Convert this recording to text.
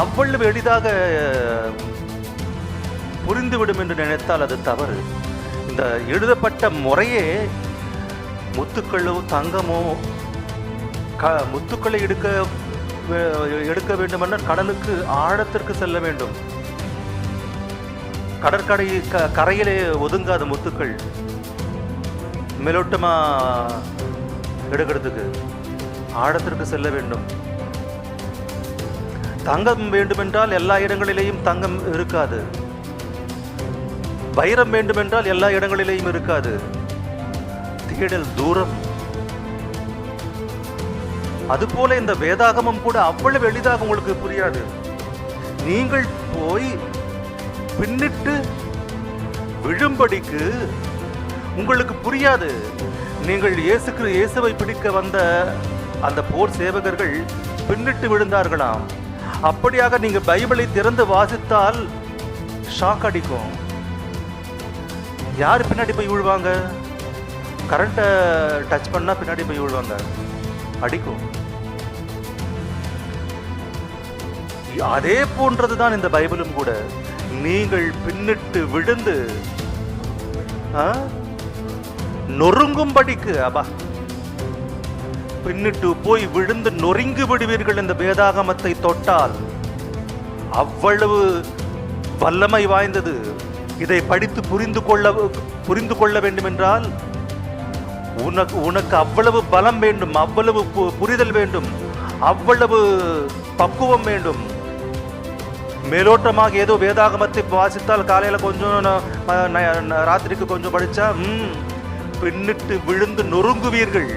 அவ்வளவு எளிதாக புரிந்துவிடும் என்று நினைத்தால் அது தவறு. இந்த எழுதப்பட்ட முறையே முத்துக்களோ தங்கமோ க முத்துக்களை எடுக்க எடுக்க வேண்டுமென்றால் கடலுக்கு ஆழத்திற்கு செல்ல வேண்டும். கடற்கரை க கரையிலே ஒதுங்காத முத்துக்கள். மேலோட்டமா எடுக்கிறதுக்கு ஆழத்திற்கு செல்ல வேண்டும். தங்கம் வேண்டுமென்றால் எல்லா இடங்களிலேயும் தங்கம் இருக்காது. வைரம் வேண்டுமென்றால் எல்லா இடங்களிலேயும் இருக்காது. தேடல் தூரம். அதுபோல இந்த வேதாகமம் கூட அவ்வளவு எளிதாக உங்களுக்கு புரியாது. நீங்கள் போய் பின்னிட்டு விழும்படிக்கு உங்களுக்கு புரியாது. நீங்கள் இயேசுக்கு இயேசுவை பிடிக்க வந்த அந்த போர் சேவகர்கள் பின்னிட்டு விழுந்தார்களாம். அப்படியாக நீங்க பைபிளை திறந்து வாசித்தால் ஷாக் அடிக்கும். யார் பின்னாடி போய் விழுவாங்க? கரண்ட்டை டச் பண்ணா பின்னாடி போய் விழுவாங்க. அடிக்கும். அதே போன்றதுதான் இந்த பைபிளும் கூட. நீங்கள் பின்னிட்டு விழுந்து நொறுங்கும்படிக்கு அபா பின்னிட்டு போய் விழுந்து நொறுங்கி விடுவீர்கள் இந்த வேதாகமத்தை தொட்டால். அவ்வளவு வல்லமை வாய்ந்தது. இதை படித்து புரிந்து கொள்ள புரிந்து கொள்ள வேண்டும் என்றால் உனக்கு உனக்கு அவ்வளவு பலம் வேண்டும் அவ்வளவு பு- புரிதல் வேண்டும் அவ்வளவு பக்குவம் வேண்டும். மேலோட்டமாக ஏதோ வேதாகமத்தை வாசித்தால் காலையில் கொஞ்சம் ராத்திரிக்கு கொஞ்சம் படித்தா ம், பின்னிட்டு விழுந்து நொறுங்குவீர்கள்.